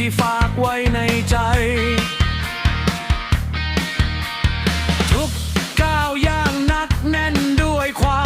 ที่ฝากไว้ในใจ ทุกก้าวย่างนักแน่นด้วยความ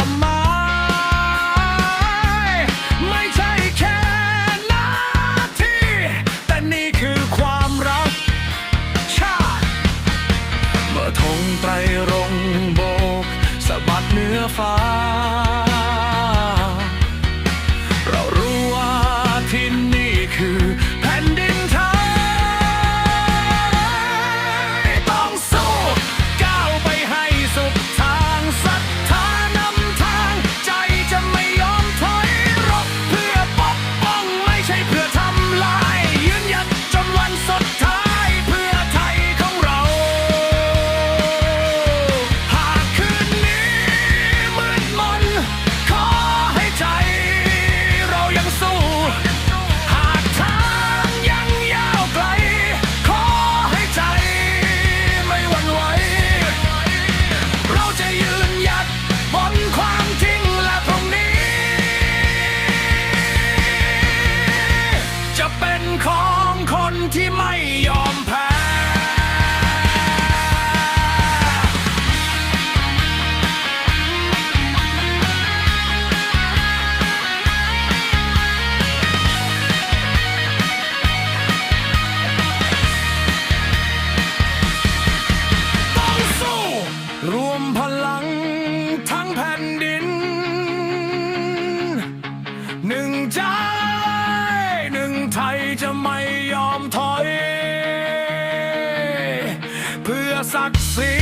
ที่ไม่ยอมแพ้รวมพลังทั้งแผ่นดิน หนึ่งใจ หนึ่งไทยจะมา сакси.